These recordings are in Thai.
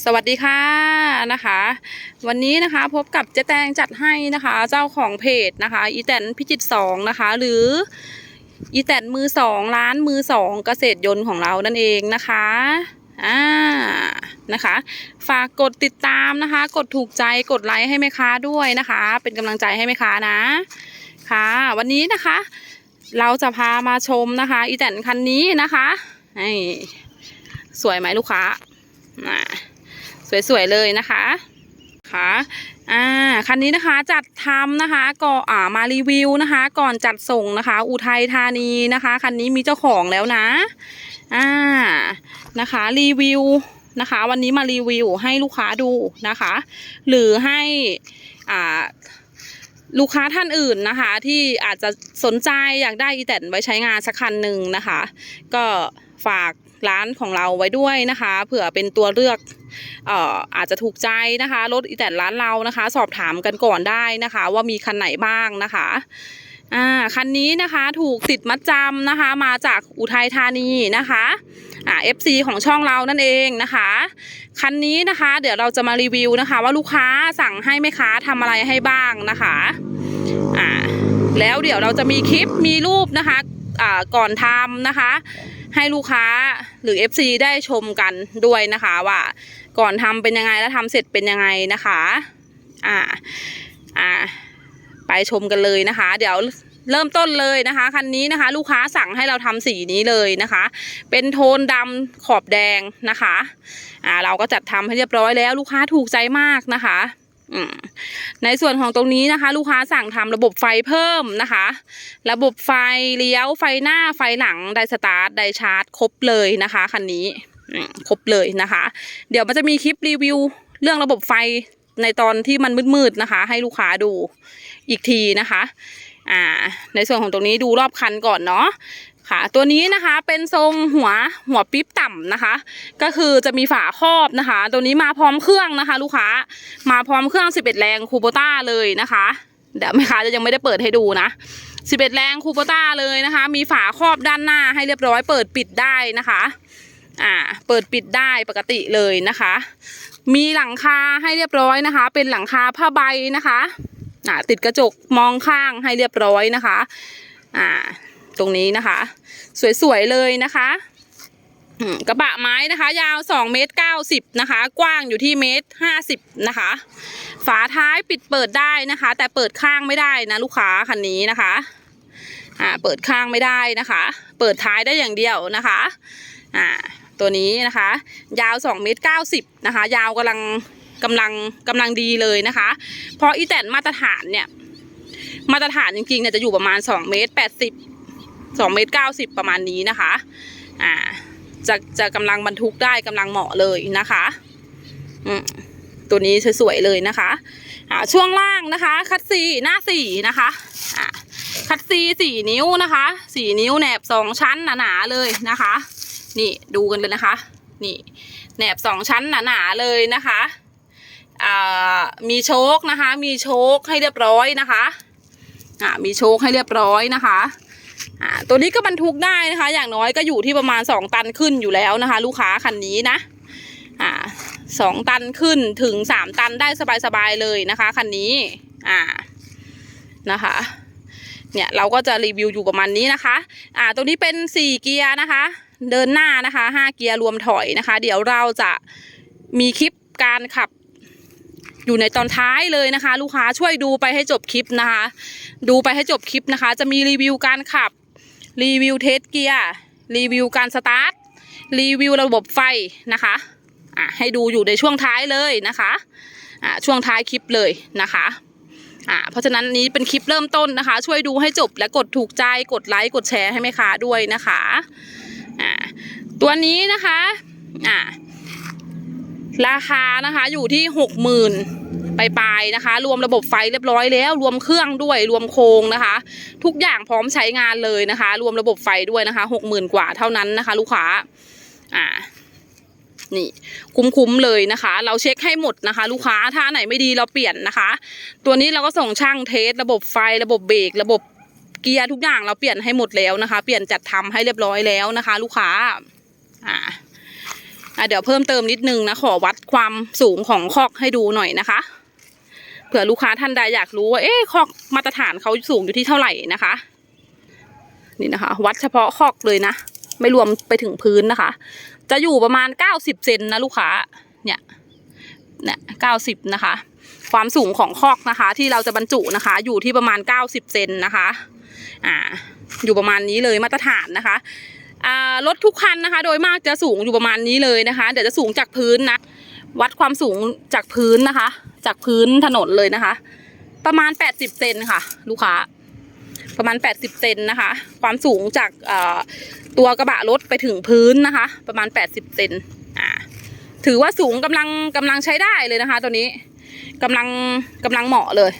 สวัสดีค่ะนะคะ วันนี้นะคะพบกับเจ๊แตงจัดให้นะคะ เจ้าของเพจนะคะอีแตนพิจิตสองนะคะ หรืออีแตนมือสองร้านมือสองเกษตรยนต์ของเรานั่นเองนะคะอ่านะคะ ฝากกดติดตามนะคะ กดถูกใจกดไลค์ให้แม่ค้าด้วยนะคะ เป็นกำลังใจให้แม่ค้านะค่ะ วันนี้นะคะ เราจะพามาชมนะคะอีแตนคันนี้นะคะนี่สวยไหมลูกค้าอ่า สวยๆเลยนะคะค่ะอ่า คันนี้นะคะจัดทำนะคะก็อ่ามารีวิวนะคะ ก่อนจัดส่งนะคะ อุทัยธานีนะคะ คันนี้มีเจ้าของแล้วนะ อ่า นะคะ รีวิวนะคะ วันนี้มารีวิวให้ลูกค้าดูนะคะ หรือให้อ่าลูกค้าท่านอื่นนะคะ ที่อาจจะสนใจอยากได้อีแตนไว้ใช้งานสักคันหนึ่งนะคะ ก็ฝาก ร้านของเราไว้ด้วยนะคะ เผื่อเป็นตัวเลือกเอ่ออาจจะถูกใจนะคะรถอีแตนร้านเรานะคะ สอบถามกันก่อนได้นะคะ ว่ามีคันไหนบ้างนะคะอ่าคันนี้นะคะถูกติดมัดจำนะคะ มาจากอุทัยธานีนะคะอ่า FC ของช่องเรานั่นเองนะคะ คันนี้นะคะ เดี๋ยวเราจะมารีวิวนะคะ ว่าลูกค้าสั่งให้แม่ค้าทำอะไรให้บ้างนะคะอ่าแล้วเดี๋ยวเราจะมีคลิปมีรูปนะคะอ่าก่อนทำนะคะ ให้ลูกค้าหรือ FC ได้ชมกันด้วยนะคะว่าก่อนทำเป็นยังไงแล้วทำเสร็จเป็นยังไงนะคะอ่าอ่าไปชมกันเลยนะคะ เดี๋ยวเริ่มต้นเลยนะคะคันนี้นะคะ ลูกค้าสั่งให้เราทำสีนี้เลยนะคะ เป็นโทนดำขอบแดงนะคะอ่าเราก็จัดทำให้เรียบร้อยแล้วลูกค้าถูกใจมากนะคะ ในส่วนของตรงนี้นะคะ ลูกค้าสั่งทำระบบไฟเพิ่มนะคะ ระบบไฟเลี้ยวไฟหน้าไฟหลังไดสตาร์ทไดชาร์จครบเลยนะคะคันนี้ครบเลยนะคะ เดี๋ยวมันจะมีคลิปรีวิวเรื่องระบบไฟในตอนที่มันมืดๆนะคะ ให้ลูกค้าดูอีกทีนะคะ อ่า ในส่วนของตรงนี้ดูรอบคันก่อนเนาะ ค่ะ ตัวนี้นะคะเป็นทรงหัวหัวปิ๊บต่ำนะคะ ก็คือจะมีฝาครอบนะคะ ตัวนี้มาพร้อมเครื่องนะคะ ลูกค้ามาพร้อมเครื่อง 11 แรงคูโบต้าเลยนะคะเดี๋ยวแม่ค้าจะยังไม่ได้เปิดให้ดูนะ11 แรงคูโบต้าเลยนะคะ มีฝาครอบด้านหน้าให้เรียบร้อย เปิดปิดได้นะคะอ่าเปิดปิดได้ปกติเลยนะคะ มีหลังคาให้เรียบร้อยนะคะ เป็นหลังคาผ้าใบนะคะอ่าติดกระจกมองข้างให้เรียบร้อยนะคะ อ่า ตรงนี้นะคะ สวย ๆ เลยนะคะกระบะไม้นะคะ ยาว2เมตร90นะคะ กว้างอยู่ที่เมตร50นะคะ ฝาท้ายปิดเปิดได้นะคะ แต่เปิดข้างไม่ได้นะลูกค้าคันนี้นะคะอ่าเปิดข้างไม่ได้นะคะ เปิดท้ายได้อย่างเดียวนะคะอ่าตัวนี้นะคะ ยาว2เมตร90นะคะ ยาวกำลังกำลังกำลังดีเลยนะคะ เพราะอีแตนมาตรฐานเนี่ย มาตรฐานจริงๆเนี่ยจะอยู่ประมาณ2เมตร80 2เมตร90ประมาณนี้นะคะ อ่า จะจะกำลังบรรทุกได้กำลังเหมาะเลยนะคะ อืมตัวนี้สวยๆเลยนะคะ อ่า ช่วงล่างนะคะ คัดซีหน้าสี่นะคะ อ่า คัดซีสี่นิ้วนะคะสี่นิ้วแหนบสองชั้นหนาๆเลยนะคะ นี่ดูกันเลยนะคะ นี่แหนบสองชั้นหนาๆเลยนะคะอ่ามีโชคนะคะ มีโชคให้เรียบร้อยนะคะ อ่า มีโชคให้เรียบร้อยนะคะ อ่าตัวนี้ก็บรรทุกได้นะคะ อย่างน้อยก็อยู่ที่ประมาณสองตันขึ้นอยู่แล้วนะคะ ลูกค้าคันนี้นะอ่าสองตันขึ้นถึงสามตันได้สบายๆเลยนะคะคันนี้อ่านะคะเนี่ยเราก็จะรีวิวอยู่ประมาณนี้นะคะ อ่า ตรงนี้เป็นสี่เกียร์นะคะ เดินหน้านะคะห้าเกียร์รวมถอยนะคะ เดี๋ยวเราจะมีคลิปการขับ อยู่ในตอนท้ายเลยนะคะ ลูกค้าช่วยดูไปให้จบคลิปนะคะ ดูไปให้จบคลิปนะคะ จะมีรีวิวการขับ รีวิวเทสเกียร์รีวิวการสตาร์ทรีวิวระบบไฟนะคะอ่าให้ดูอยู่ในช่วงท้ายเลยนะคะอ่าช่วงท้ายคลิปเลยนะคะอ่าเพราะฉะนั้นนี้เป็นคลิปเริ่มต้นนะคะ ช่วยดูให้จบและกดถูกใจกดไลค์กดแชร์ให้แม่ค้าด้วยนะคะอ่าตัวนี้นะคะอ่าราคานะคะอยู่ที่หกหมื่น ปลายๆนะคะ รวมระบบไฟเรียบร้อยแล้ว รวมเครื่องด้วย รวมโครงนะคะ ทุกอย่างพร้อมใช้งานเลยนะคะ รวมระบบไฟด้วยนะคะหกหมื่นกว่าเท่านั้นนะคะ ลูกค้า อ่านี่คุ้มๆเลยนะคะ เราเช็คให้หมดนะคะ ลูกค้าถ้าไหนไม่ดีเราเปลี่ยนนะคะ ตัวนี้เราก็ส่งช่างเทส ระบบไฟระบบเบรกระบบเกียร์ทุกอย่างเราเปลี่ยนให้หมดแล้วนะคะ เปลี่ยนจัดทำให้เรียบร้อยแล้วนะคะ ลูกค้าอ่าเดี๋ยวเพิ่มเติมนิดนึงนะขอวัดความสูงของคอกให้ดูหน่อยนะคะ ผื่อลูกค้าท่านใดอยากรู้ว่าเอ๊ะคอกมาตรฐานเขาสูงอยู่ที่เท่าไหร่นะคะ นี่นะคะ วัดเฉพาะคอกเลยนะ ไม่รวมไปถึงพื้นนะคะ จะอยู่ประมาณเก้าสิบเซนนะลูกค้าเนี่ยเนี่ยเก้าสิบนะคะ ความสูงของคอกนะคะ ที่เราจะบรรจุนะคะ อยู่ที่ประมาณเก้าสิบเซนนะคะอ่าอยู่ประมาณนี้เลยมาตรฐานนะคะอ่ารถทุกคันนะคะ โดยมากจะสูงอยู่ประมาณนี้เลยนะคะ เดี๋ยวจะสูงจากพื้นนะ วัดความสูงจากพื้นนะคะ จากพื้นถนนเลยนะคะ ประมาณแปดสิบเซนค่ะ ลูกค้า ประมาณแปดสิบเซนนะคะ ความสูงจากตัวกระบะรถไปถึงพื้นนะคะ ประมาณแปดสิบเซนอ่าถือว่าสูงกำลังกำลังใช้ได้เลยนะคะ ตัวนี้กำลังกำลังเหมาะเลย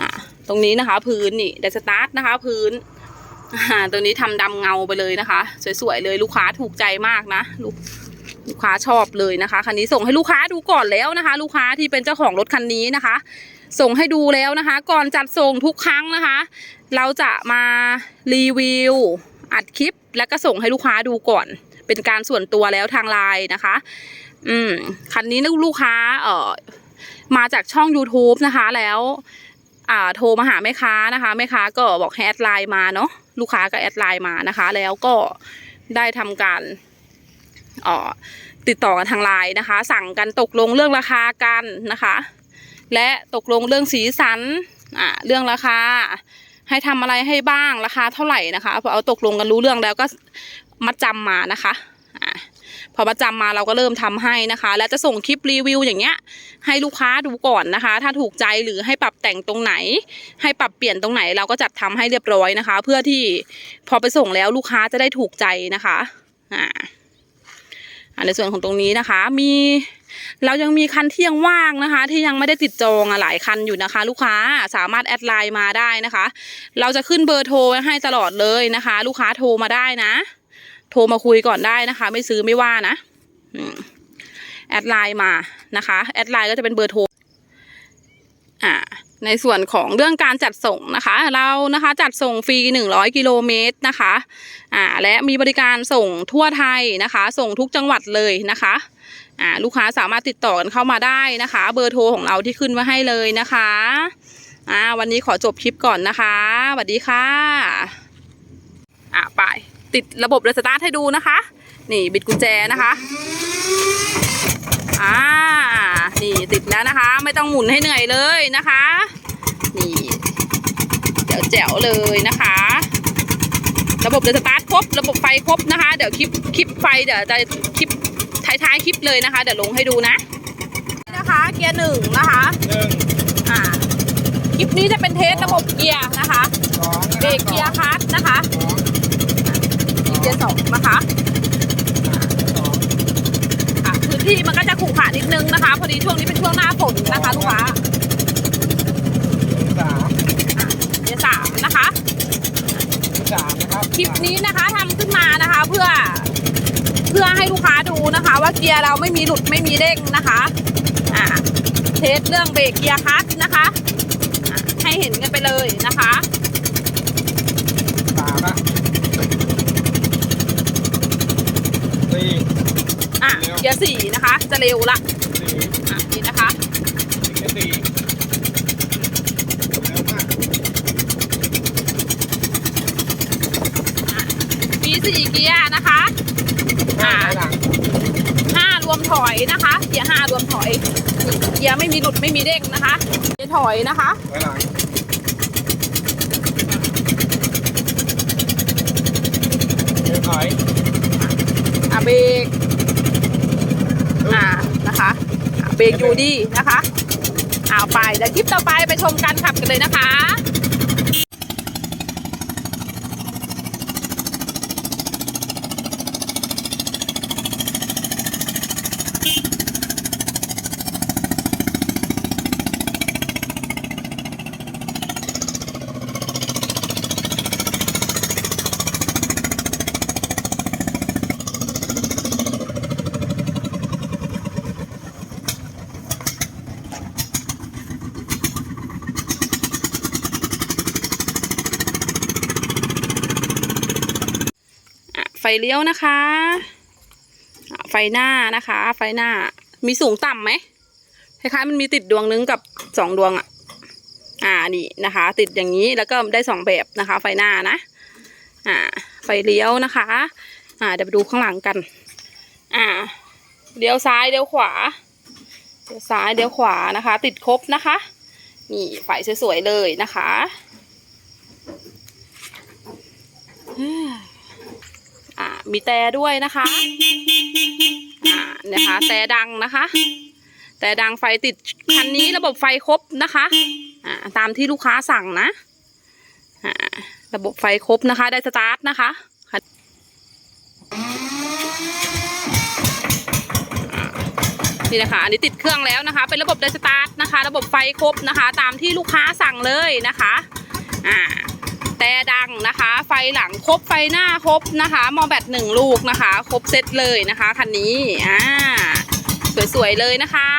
อ่าตรงนี้นะคะ พื้นนี่เดสตาร์ทนะคะ พื้นอ่าตัวนี้ทำดำเงาไปเลยนะคะ สวยๆเลยลูกค้าถูกใจมากนะลูก ลูกค้าชอบเลยนะคะ คันนี้ส่งให้ลูกค้าดูก่อนแล้วนะคะ ลูกค้าที่เป็นเจ้าของรถคันนี้นะคะ ส่งให้ดูแล้วนะคะ ก่อนจัดส่งทุกครั้งนะคะ เราจะมารีวิวอัดคลิป แล้วก็ส่งให้ลูกค้าดูก่อน เป็นการส่วนตัวแล้วทางไลน์นะคะ อืมคันนี้ลูกค้าเอ่อมาจากช่อง YouTube นะคะแล้วอ่าโทรมาหาแม่ค้านะคะแม่ค้าก็บอกให้แอดไลน์มาเนาะลูกค้าก็แอดไลน์มานะคะ แล้วก็ได้ทำการ ติดต่อกันทางไลน์นะคะ สั่งกันตกลงเรื่องราคากันนะคะ และตกลงเรื่องสีสันอ่าเรื่องราคา ให้ทำอะไรให้บ้างราคาเท่าไหร่นะคะพอเอาตกลงกันรู้เรื่องแล้วก็มัดจำมานะคะอ่าพอมัดจำมาเราก็เริ่มทำให้นะคะ แล้วจะส่งคลิปรีวิวอย่างเงี้ย ให้ลูกค้าดูก่อนนะคะ ถ้าถูกใจหรือให้ปรับแต่งตรงไหน ให้ปรับเปลี่ยนตรงไหนเราก็จัดทำให้เรียบร้อยนะคะ เพื่อที่พอไปส่งแล้วลูกค้าจะได้ถูกใจนะคะอ่าอ่า ในส่วนของตรงนี้นะคะมีเรายังมีคันที่ยังว่างนะคะ ที่ยังไม่ได้ติดจองอหลายคันอยู่นะคะ ลูกค้าสามารถแอดไลน์มาได้นะคะ เราจะขึ้นเบอร์โทรให้ตลอดเลยนะคะ ลูกค้าโทรมาได้นะ โทรมาคุยก่อนได้นะคะ ไม่ซื้อไม่ว่านะแอดไลน์มานะคะแอดไลน์ก็จะเป็นเบอร์โทรอ่า ในส่วนของเรื่องการจัดส่งนะคะ เรานะคะจัดส่งฟรี 100 กิโลเมตรนะคะอ่าและมีบริการส่งทั่วไทยนะคะ ส่งทุกจังหวัดเลยนะคะอ่าลูกค้าสามารถติดต่อกันเข้ามาได้นะคะ เบอร์โทรของเราที่ขึ้นไว้ให้เลยนะคะอ่าวันนี้ขอจบคลิปก่อนนะคะสวัสดีค่ะอ่าไปติดระบบเรสตาร์ทให้ดูนะคะ นี่บิดกุญแจนะคะ แล้วนะคะ ไม่ต้องหมุนให้เหนื่อยเลยนะคะ นี่เดี๋ยวแจ๋วเลยนะคะ ระบบเดสตาร์ทครบ ระบบไฟครบนะคะ เดี๋ยวคลิปคลิปไฟเดี๋ยวจะคลิปท้ายๆคลิปเลยนะคะ เดี๋ยวลงให้ดูนะนี่นะคะ เกียร์หนึ่งนะคะหนึ่งอ่าคลิปนี้จะเป็นเทสระบบเกียร์นะคะสองเบรกเกียร์คลัตช์นะคะสองเกียร์สองนะคะ สอง ค่ะพื้น ที่มันก็จะขรุขระนิดนึงนะคะ พอดีช่วงนี้เป็นช่วงหน้าฝนนะคะลูกค้าสามเกียร์สามนะคะสามนะครับคลิปนี้นะคะทำขึ้นมานะคะเพื่อ เพื่อให้ลูกค้าดูนะคะ ว่าเกียร์เราไม่มีหลุดไม่มีเด้งนะคะอ่าเทสเรื่องเบรกเกียร์คลัตช์นะคะอ่าให้เห็นกันไปเลยนะคะสามอะ อะเกียร์สี่นะคะ จะเร็วละสี่อะนี่นะคะอีกสี่เร็วมากมีสี่เกียร์นะคะห้าถอยหลังห้ารวมถอยนะคะ เกียร์ห้ารวมถอยเกียร์ไม่มีหลุดไม่มีเด้งนะคะเกียร์ถอยนะคะถอยหลังเดี๋ยวถอยอะเบรกอ่านะคะอะ เบรกอยู่ดีนะคะเอาไปเดี๋ยวคลิปต่อไปไปชมการขับกันเลยนะคะ เลี้ยวนะคะ ไฟหน้านะคะ ไฟหน้า มีสูงต่ำไหมคล้ายๆมันมีติดดวงนึงกับสองดวงอะอ่านี่นะคะ ติดอย่างนี้แล้วก็ได้สองแบบนะคะ ไฟหน้านะ อ่า ไฟเลี้ยวนะคะ อ่าเดี๋ยวไปดูข้างหลังกัน อ่าเลี้ยวซ้ายเลี้ยวขวาเลี้ยวซ้ายเลี้ยวขวานะคะ ติดครบนะคะนี่ไฟสวยๆเลยนะคะอ มีแต่ด้วยนะคะอ่านะคะ แต่ดังนะคะ แต่ดังไฟติดคันนี้ระบบไฟครบนะคะอ่าตามที่ลูกค้าสั่งนะอ่าระบบไฟครบนะคะ ได้สตาร์ทนะคะค่ะอ่านี่นะคะ อันนี้ติดเครื่องแล้วนะคะ เป็นระบบไดสตาร์ทนะคะ ระบบไฟครบนะคะ ตามที่ลูกค้าสั่งเลยนะคะ อ่า แต่ดังนะคะ ไฟหลังครบไฟหน้าครบนะคะมอแบตหนึ่งลูกนะคะ ครบเซตเลยนะคะคันนี้อ่าสวยๆเลยนะคะ